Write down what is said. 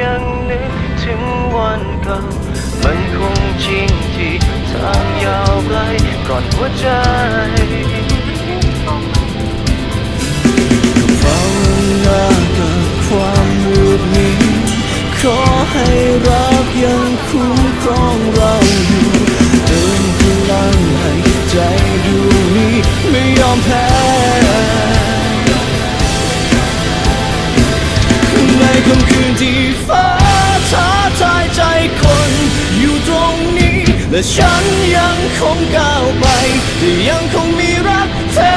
ยังนึกถึงวันเก่า มันคงจริงที่ทางยาวไกลก่อนหัวใจภาวนากับความมืดมิดขอให้รักยังคุ้มครองเราอยู่เติมพลังให้ใจดวงนี้ไม่ยอมแพ้ ที่ฟ้าท้าทายใจคนอยู่ตรงนี้ และฉันยังคงก้าวไป แต่ยังคงมีรักเธอ